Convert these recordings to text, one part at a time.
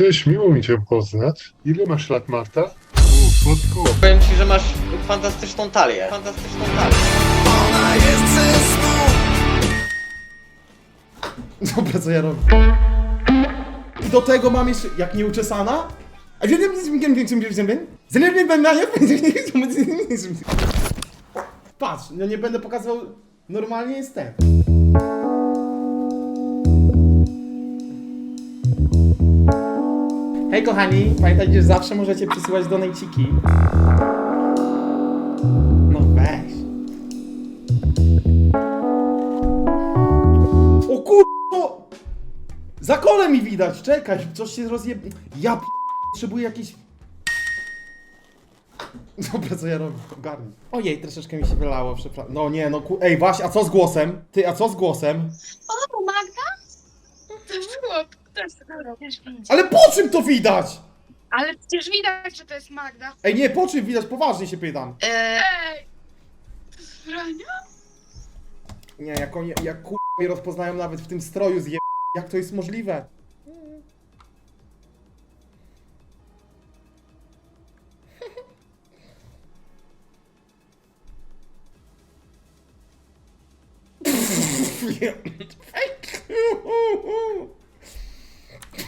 Cześć, miło mi Cię poznać. Ile masz lat, Marta? U, słodko. Powiem ci, że masz fantastyczną talię. Fantastyczną talię. Dobra, co ja robię? I do tego mam jeszcze, jak nieuczesana? A wiem, wiem, wiem, wiem, wiem, wiem, wiem, wiem. Wiem, wiem, wiem, wiem, wiem. Patrz, no nie będę pokazywał, normalnie jest ten. Hej kochani, pamiętajcie, że zawsze możecie przysyłać donajciki. No weź. O kurwa! Za kole mi widać, czekaj, coś się rozjeb... Ja p... potrzebuję jakiś... Dobra, co ja robię? Ogarnij. Ojej, troszeczkę mi się wylało, przepraszam. No nie, no ku... Ej, Waś, a co z głosem? Ty, a co z głosem? O, Magda? To jest widzi. Ale po czym to widać? Ale przecież widać, że to jest Magda. Ej, nie, po czym widać? Poważnie się pytam. Ej! To jest Frania? Nie, jak oni, jak mnie rozpoznają nawet w tym stroju zje... Jak to jest możliwe?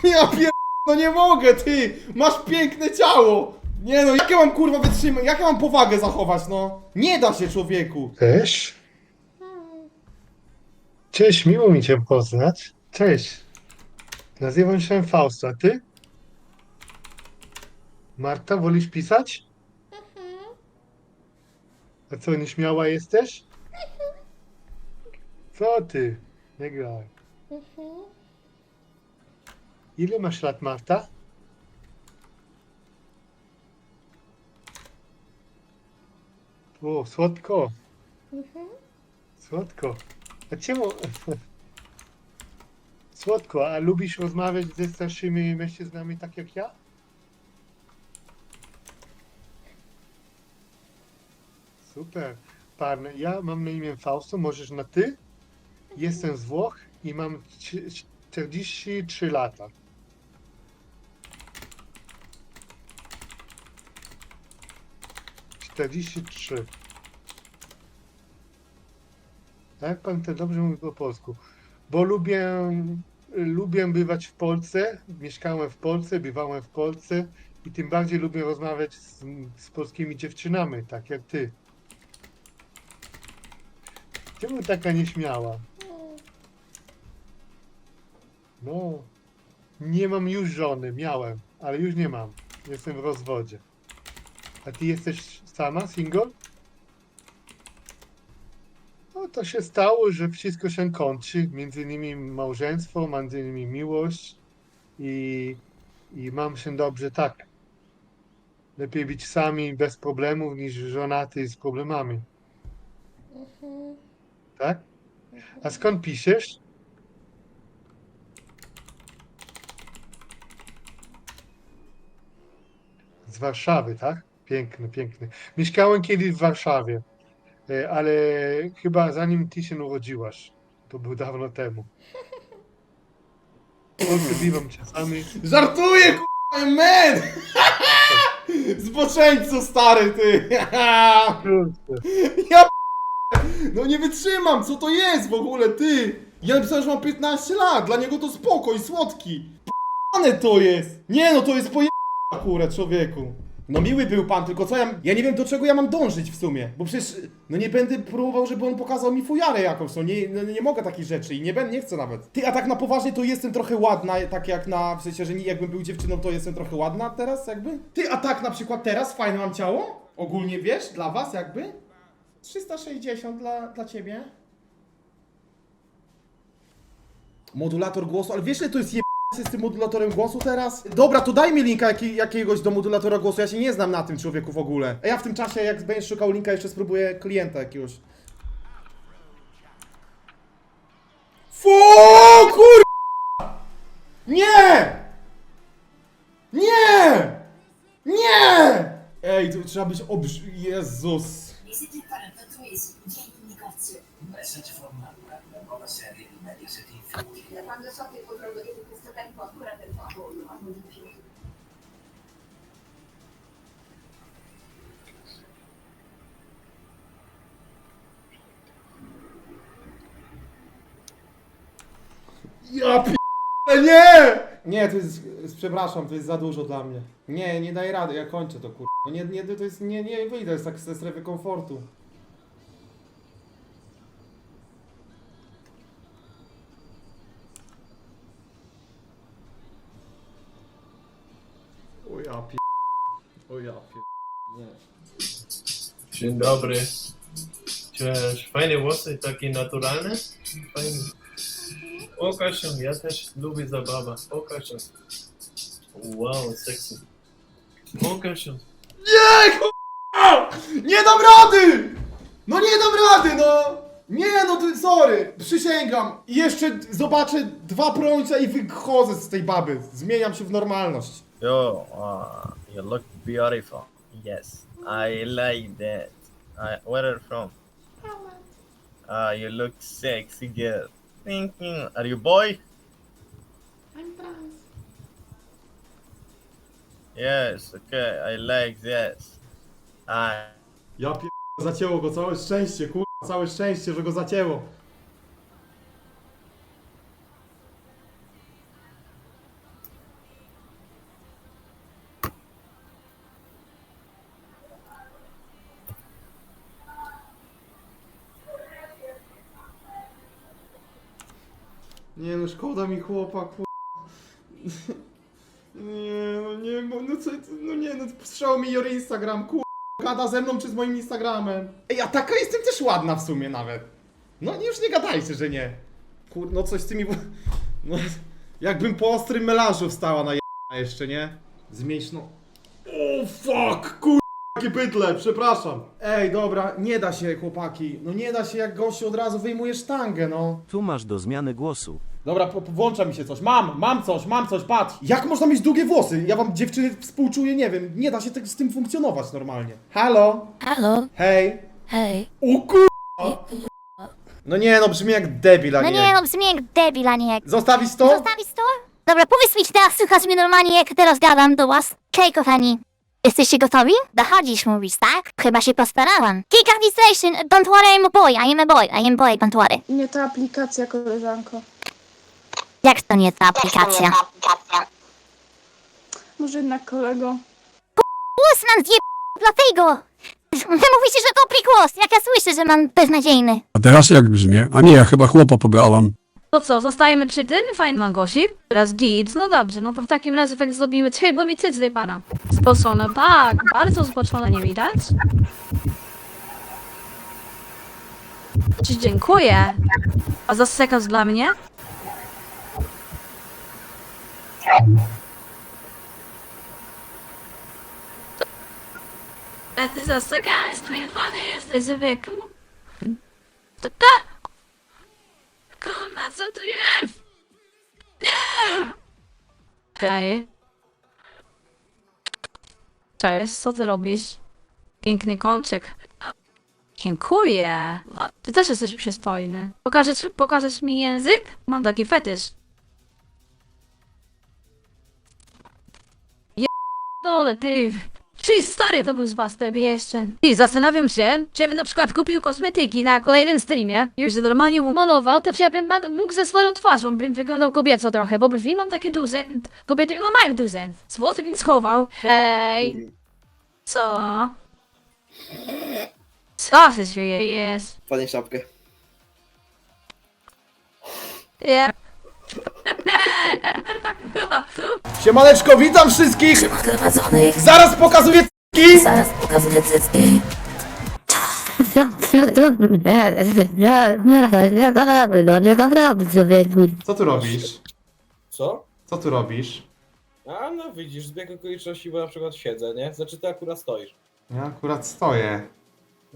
Ja pier... No nie mogę, ty! Masz piękne ciało! Nie no, jak ja mam kurwa wytrzymać, jak ja mam powagę zachować, no? Nie da się człowieku! Cześć. Cześć, miło mi Cię poznać. Cześć. Nazywam się Fausto, a Ty? Marta, wolisz pisać? A co, nieśmiała jesteś? Co Ty? Nie graj. Ile masz lat, Marta? O, słodko. Słodko. A czemu? Słodko, a lubisz rozmawiać ze starszymi mężczyznami tak jak ja? Super. Pan, ja mam na imię Fausto, możesz na ty. Jestem z Włoch i mam trzy- 43 lata. Czterdzieści trzy. Tak, pan to dobrze mówi po polsku. Bo lubię, lubię bywać w Polsce. Mieszkałem w Polsce, bywałem w Polsce i tym bardziej lubię rozmawiać z, z polskimi dziewczynami, tak jak ty. Czemu taka nieśmiała? No, nie mam już żony, miałem, ale już nie mam. Jestem w rozwodzie. A ty jesteś sama, single? No to się stało, że wszystko się kończy. Między innymi małżeństwo, między innymi miłość i, i mam się dobrze tak. Lepiej być sami bez problemów niż żonaty z problemami. Tak? A skąd piszesz? Z Warszawy, tak? Piękny, piękny. Mieszkałem kiedyś w Warszawie, e, ale chyba zanim ty się urodziłaś. To było dawno temu. W Polsce bywam czasami. Żartuję, k***a, man! Zboczeńcu stary, ty! Ja p- No nie wytrzymam, co to jest w ogóle, ty? Ja napisałem, że mam 15 lat, dla niego to spoko i słodki. P***ane to jest! Nie no, to jest poje... akurat, człowieku. No miły był pan, tylko co ja... Ja nie wiem, do czego ja mam dążyć w sumie, bo przecież... No nie będę próbował, żeby on pokazał mi fujarę jakąś, no nie, no, nie mogę takich rzeczy i nie, będę, nie chcę nawet. Ty, a tak na poważnie to jestem trochę ładna, tak jak na... W sensie, że nie, jakbym był dziewczyną, to jestem trochę ładna teraz jakby? Ty, a tak na przykład teraz fajne mam ciało? Ogólnie wiesz, dla was jakby? 360 dla, dla ciebie. Modulator głosu, ale wiesz, ile to jest je z tym modulatorem głosu teraz? Dobra, to daj mi linka jaki, jakiegoś do modulatora głosu, ja się nie znam na tym człowieku w ogóle. A ja w tym czasie, jak będziesz szukał linka, jeszcze spróbuję klienta jakiegoś. Fu, kur... Nie! Nie! Nie! Ej, to trzeba być obrz... Jezus. Message from Marta, la nuova serie di. Da quando so che potrò vedere questa ten pot, akurat ten pot, bo a może to się Ja p... nie! Nie, to jest, przepraszam, to jest za dużo dla mnie. Nie, nie daj rady, ja kończę to kur... No nie, nie, to jest, nie, nie wyjdę z tak ze strefy komfortu. O ja p... Nie. Dzień dobry. Cześć. Fajne włosy, takie naturalne? Fajne. Pokaż się, ja też lubię zabawę. Pokaż się. Wow, sexy. Pokaż się. Nie, k***a! Nie dam rady! No nie dam rady, no! Nie, no ty, sorry, przysięgam. I jeszcze zobaczę dwa prońca i wychodzę z tej baby. Zmieniam się w normalność. Yo, uh, you look beautiful. Yes, I like that. I, where are you from? Uh, you look sexy, girl. Thinking, are you boy? I'm trans. Yes, okay, I like this. I, Ja pier... zacięło go, całe szczęście, kur... całe szczęście, że go zacięło. Nie no, szkoda mi chłopak, kur... Nie, no nie, no, no co, no nie, no strzał mi your Instagram, kur... Gada ze mną czy z moim Instagramem? Ej, a taka jestem też ładna w sumie nawet. No już nie gadajcie, że nie. Kur... no coś z tymi... No, jakbym po ostrym melanżu wstała na je... jeszcze, nie? Zmieść no... O fuck, kur... Bydle, przepraszam. Ej, dobra, nie da się, chłopaki. No nie da się, jak gościu od razu wyjmuje sztangę, no. Tu masz do zmiany głosu. Dobra, po, po- włącza mi się coś. Mam, mam coś, mam coś, patrz. Jak można mieć długie włosy? Ja wam dziewczyny współczuję, nie wiem. Nie da się tak z tym funkcjonować normalnie. Halo? Halo, Hej? hej. O kur... No nie, no brzmi jak debil, a No nie. nie, no brzmi jak debil, a nie jak... Zostawić to? Zostawić to? Dobra, powiedz mi, czy teraz słuchasz mnie normalnie, jak teraz gadam do was? Hej, kochani. Jesteście gotowi? Dochodzisz, mówisz, tak? Chyba się postarałam. Kick station. Don't worry, I'm a boy. I am a boy. I am boy, don't worry. Nie ta aplikacja, koleżanko. Jak to nie ta aplikacja? Może jednak kolego. Głos mam zje... dlatego. Wy mówicie, że to głos. Jak ja słyszę, że mam beznadziejny. A teraz jak brzmię? A nie, ja chyba chłopa pobrałam. To co, zostajemy przy tym? Fajny mam głosik. Teraz git. No dobrze, no to w takim razie tak zrobimy trzy, bo mi cycy pana. Zboczone, tak, bardzo zboczone, nie widać? Ci dziękuję. A za sekund dla mnie? A ty za sekund, twój jesteś zwykły. To tak. Kurwa, co tu jest? Hej. Cześć, co ty robisz? Piękny kącik. Dziękuję. A Ty też jesteś przystojny. Pokażesz, pokażesz mi język? Mam taki fetysz. Je... Dole, ty. Czy stary to był z was tobie jeszcze? I zastanawiam się, czy bym na przykład kupił kosmetyki na kolejnym streamie, już normalnie umalował, to ja bym mógł ze swoją twarzą, bym wyglądał kobieco trochę, bo brwi mam takie duże, kobiety no mają duże. Złoty bym schował. Hej. Co? Co się dzieje jest? Podnieś szapkę. Ja. Siemaneczko, witam wszystkich! Prowadzonych. Zaraz pokazuję c***ki! Zaraz pokazuję cycki. Co tu robisz? Co? Co tu robisz? A no widzisz, zbieg okoliczności, bo na przykład siedzę, nie? Znaczy ty akurat stoisz. Ja akurat stoję.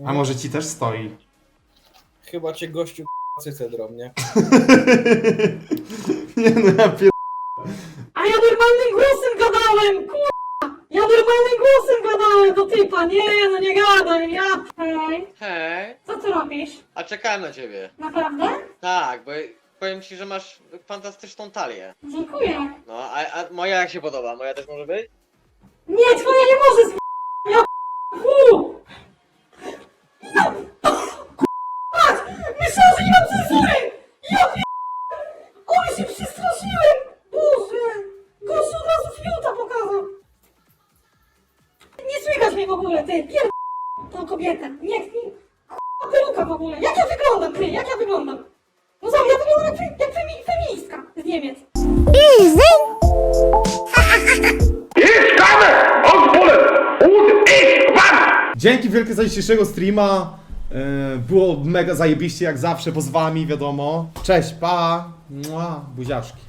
A może ci też stoi? Chyba cię gościu k***a cycę drobnie. nie no, ja pier... A ja normalnym głosem gadałem, kurwa! Ja normalnym głosem gadałem do typa, nie, no nie gadaj, ja... Hej, Hej, co ty robisz? a czekałem na ciebie. Naprawdę? Tak, bo Powiem ci, że masz fantastyczną talię. Dziękuję. No, a, a moja jak się podoba? Moja też może być? Nie, twoja nie ogóle! Jak ja wyglądam, ty? Jak ja wyglądam? No zobacz, ja wyglądam jak, fe- jak femi... feministka z Niemiec! Dzięki wielkie za dzisiejszego streama. Yy, Było mega zajebiście jak zawsze, bo z wami wiadomo. Cześć, pa! Mua, buziaczki.